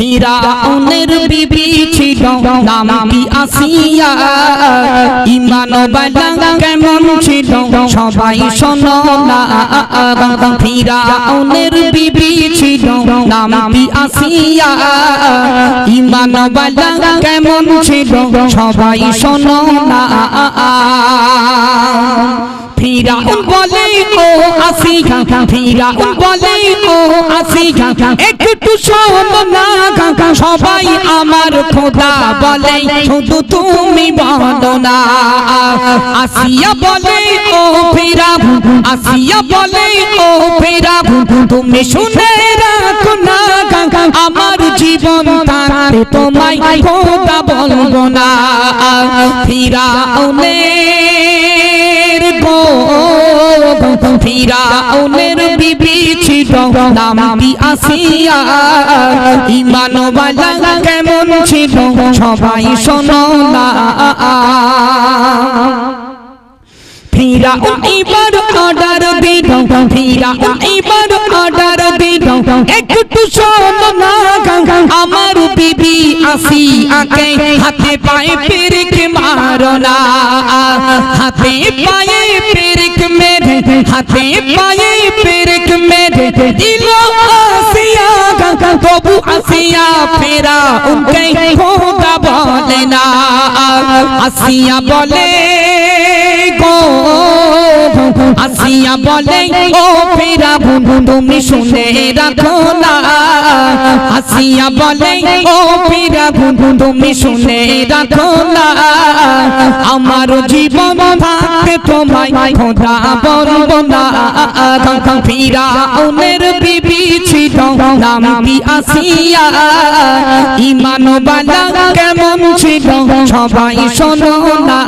ফিরাউনের বিবি ছিল, নাম কি আসিয়া? ইমান বালা কেমন ছিল? সবাই শোনো না। ফিরাউনের বিবি ছিল, নাম কি আসিয়া? ইমান বালা কেমন ছিল? সবাই শোনো না। ফিরাউন বলে ও আসিয়া ফিরাউন বলে ও আসিয়া একটু শোনো না সবাই আমার খোদা বলে শুধু তুমি বলো না আসিয়া বলে ও ফিরাউন আসিয়া বলে ও ফিরাউন তুমি শুনে রাখো না আমার জীবন তাতে তোমায় খোদা বলব না ফিরাউনের গো ফিরাউনের বিবি ছিল নাম কি আসিয়া ইমান বালা কেমন ছিল সবাই শোনো না। এবার অর্ডার দিল, ফিরাউন এবার অর্ডার দিল। একটু শোনো বিবি আসি আকে হাতে পায়ে পেরেক মারো না হাতে পায়ে পেরেক মেরে হাতে পায়ে পেরেক মেরে দিল আসিয়া তবু আসিয়া ফেরা উনকে খোদা বলে না আসিয়া বলে গো আসিয়া বলে, ও ফেরা বন্ধু, তুমি শুনে রাখো না। আসিয়া বলে, ও ফেরা বন্ধু, তুমি শুনে রাখো না। আমার জীবন থাকতে তোমায় খোদা বলব না। ফিরা উনের বিবি ছিল, নাম কেমন ছিল, সবাই শোনো না।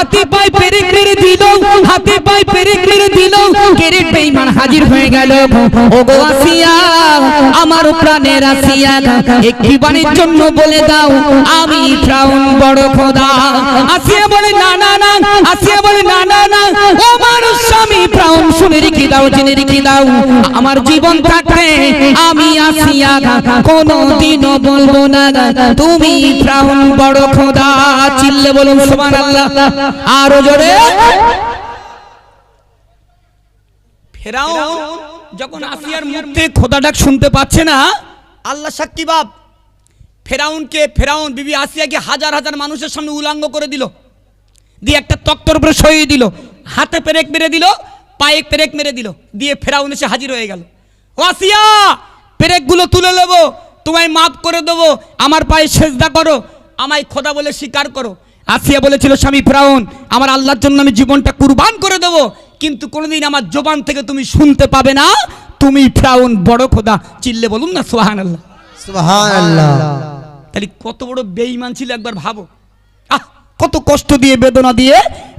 হাতে পাই পেরে পেরে দিল হাতে পাই পেরে পেরে দিল কেরে বেঈমান হাজির হয়ে গেল। ওগো আসিয়া, আমার প্রাণের আসিয়া, একটি বাণীর জন্য বলে দাও, আমি ফ্রাউন বড় খোদা। আসিয়া বলে, না না না। আসিয়া বলে, না না না। স্বামী ফ্রাউন শুনে রেখে দাও, জেনে রেখে দাও, আমার জীবন থাকতে আমি আসিয়া কোনো দিনও বলব না তুমি ফ্রাউন বড় খোদা, চিল্লে বলুন সুবহানাল্লাহ। আরও জোরে। ফেরাও যখন আসিয়ার মুখ খোদা ডাক শুনতে পাচ্ছে না, আল্লাহ সাক্ষী বাপ, ফেরাউনকে, ফেরাউন বিবি আসিয়াকে হাজার হাজার মানুষের সামনে উলাঙ্গ করে দিল। দিয়ে একটা তক্তর উপরে সরিয়ে দিল। হাতে পেরেক মেরে দিল পায়ে পেরেক মেরে দিল দিয়ে ফেরাউন এসে হাজির হয়ে গেল। ও আসিয়া পেরেকগুলো তুলে নেব তোমায় মাফ করে দেবো আমার পায়ে সেজদা করো আমায় খোদা বলে স্বীকার করো। আসিয়া বলেছিল স্বামী ফেরাউন আমার আল্লাহর জন্য আমি জীবনটা কুরবান করে দেবো কিন্তু কোনোদিন আমার জবান থেকে তুমি শুনতে পাবে না তুমি ফেরাউন বড় খোদা চিল্লে বলুন না সোহান আল্লাহ তাহলে কত বড় বেঈমান ছিল একবার ভাবো। আহ কত কষ্ট দিয়ে বেদনা দিয়ে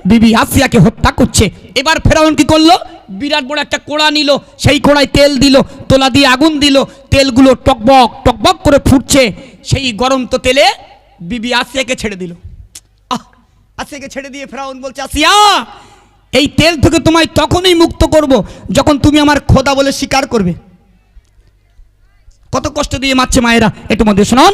বিবি আসিয়াকে হত্যা করছে। এবার ফেরাউন কি করল? বিরাট বড় একটা কোড়া নিল, সেই কোড়ায় তেল দিল, তোলা দিয়ে আগুন দিল, তেলগুলো টকবক টকবক করে ফুটছে। সেই গরম তো তেলে বিবি আসিয়াকে ছেড়ে দিল। আহ, আসিয়াকে ছেড়ে দিয়ে ফেরাউন বলছে, আসিয়া, এই তেল থেকে তোমায় তখনই মুক্ত করব যখন তুমি আমার খোদা বলে স্বীকার করবে। কত কষ্ট দিয়ে মারছে মায়েরা, একটু মধ্যে শোনান।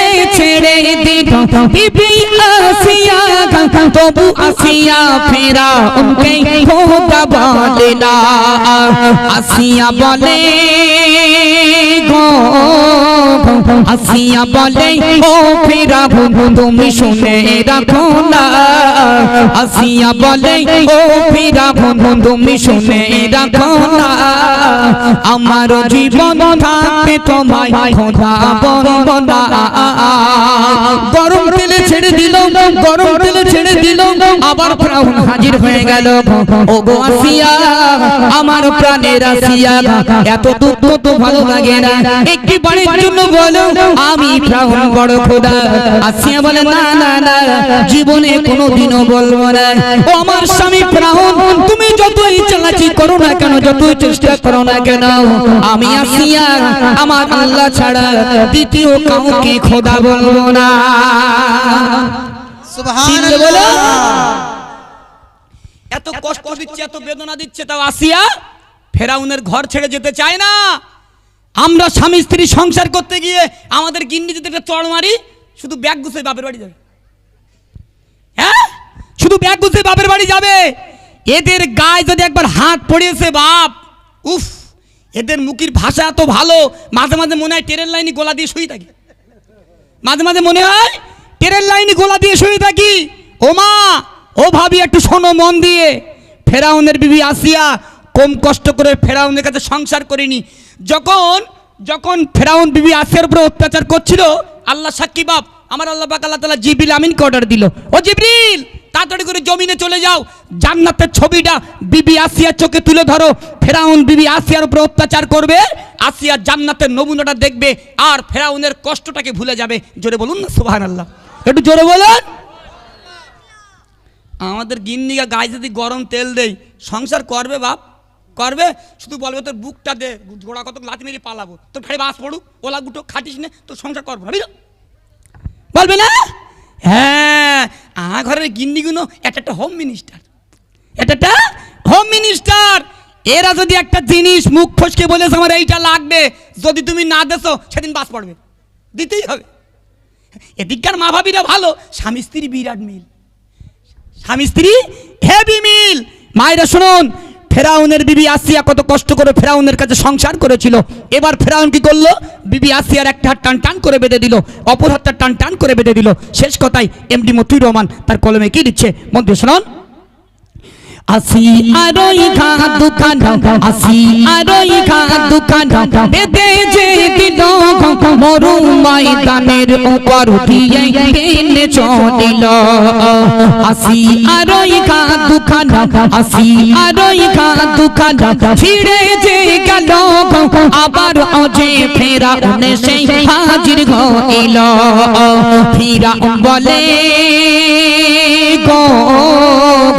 ছেড়ে দিল বিবি আসিয়া তবু আসিয়া ফেরা। উনকে খোদা বলে না। আসিয়া বলে আসিয়া বলে ও তুমি শুনে রাখো না আসিয়া বলে ও তুমি শুনে রাখো না আমার জীবন থাকতে তোমায় খোদা গরম তেলে ছেড়ে দিল গরম তেলে ছেড়ে দিল আবার ফ্রাউন হাজির হয়ে গেল আসিয়া আমার প্রাণের আসিয়া এত দুঃখ তো ভালো লাগে না একটি বাড়ির জন্য বলো আমি ফ্রাউন বড় খোদা। আসিয়া বলে না না না জীবনে কোনোদিনও বলব না। ও আমার স্বামী ফ্রাউন তুমি যত করো না কেন যতই চেষ্টা করো না কেন আমি আসিয়া আমার আল্লাহ ছাড়া দ্বিতীয় কাউকে খোদা বলব না। বলো? এত কষ্ট দিচ্ছে এত বেদনা দিচ্ছে তাও আসিয়া ফেরাউনের ঘর ছেড়ে যেতে চায় না। আমরা স্বামী স্ত্রী সংসার করতে গিয়ে আমাদের গিন্নি যদি একটা চড় মারি, শুধু ব্যাগ গুছিয়ে বাপের বাড়ি যাবে। হ্যাঁ? শুধু ব্যাগ গুছিয়ে বাপের বাড়ি যাবে। এদের গায়ে যদি একবার হাত পড়িয়েছে বাপ, উফ, এদের মুখের ভাষা এত ভালো, মাঝে মাঝে মনে হয় ট্রেন লাইনে গোলা দিয়ে শুয়ে থাকি। মাঝে মাঝে মনে হয় ট্রেন লাইনে গোলা দিয়ে শুয়ে থাকি। ও মা, ও ভাবি একটু শোনো মন দিয়ে। ফেরাউনের বিবি আসিয়া কম কষ্ট করে ফেরাউনের কাছে সংসার করিনি। যখন যখন ফেরাউন বিবি আসিয়ার উপরে অত্যাচার করছিল, আল্লাহ সাক্ষী বাপ, আমার আল্লাহ পাক আল্লাহ তালা জিবরিল আমিনকে অর্ডার দিল। ও জিবরিল, তাড়াতাড়ি করে জমিনে চলে যাও। জান্নাতের ছবিটা বিবি আসিয়ার চোখে তুলে ধরো। ফেরাউন বিবি আসিয়ার উপরে অত্যাচার করবে, আসিয়া জান্নাতের নমুনাটা দেখবে, আর ফেরাউনের কষ্টটাকে ভুলে যাবে। জোরে বলুন না সুবহান আল্লাহ একটু জোরে বলুন। আমাদের গিন্নিকা গায়ে যদি গরম তেল দেই সংসার করবে বাপ। করবে? শুধু বলবে, তোর বুকটা দে, ঘোড়া কত লাতি মেরে পালাবো। তোর ফেরে বাস পড়ুক, ওলা গুটো, খাটিস নে, তোর সংসার করব না বলবে না? হ্যাঁ আমার ঘরের গিন্নিগুলো একটা একটা হোম মিনিস্টার এটা একটা হোম মিনিস্টার এরা যদি একটা জিনিস মুখ ফসকে বলেছে, আমার এইটা লাগবে, যদি তুমি না দেছো, সেদিন বাস পড়বে। দিতেই হবে। এদিককার মা ভাবিরা ভালো, স্বামী স্ত্রী বিরাট মিল। স্বামী স্ত্রী হেভি মিল। মায়েরা শুনুন ফেরাউনের বিবি আসিয়া কত কষ্ট করে ফেরাউনের কাছে সংসার করেছিল। এবার ফেরাউন কি করল? বিবি আসিয়ার একটা হাত টান টান করে বেঁধে দিল। অপর হাতটা টান টান করে বেঁধে দিল। শেষ কথায়, এমডি মতুই রহমান তার কলমে কি দিচ্ছে? মধ্যে শুনুন। আসি আরই খা দুকান আসি আরই খা দুকান বেদে যে দিল মরু ময়দানের উপর দিয়ে টেনে চলিল আসি আরই খা দুকান আসি আরই খা দুকান ছিড়ে যে গেল আবার অজে ফেরা সে হাজির হইল ফিরা বলে, গো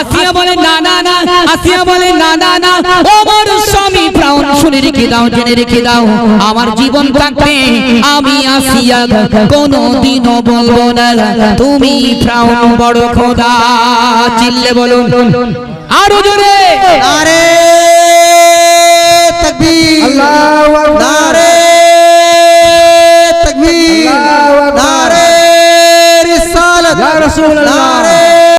আসিয়া বলে না না না। আসিয়া বলে না না না। ও আমার স্বামী ফেরাউন শুনে রেখে দাও জেনে রেখে দাও। আমার জীবন থাকতে আমি আসিয়া কোনো দিনও বলব না। তুমি ফেরাউন বড় খোদা চিল্লে বলুন। আরও জোরে। নারে তকবীর। আল্লাহু আকবার। নারে তকবীর। আল্লাহু আকবার। নারে রিসালাত। ইয়া রাসূলুল্লাহ।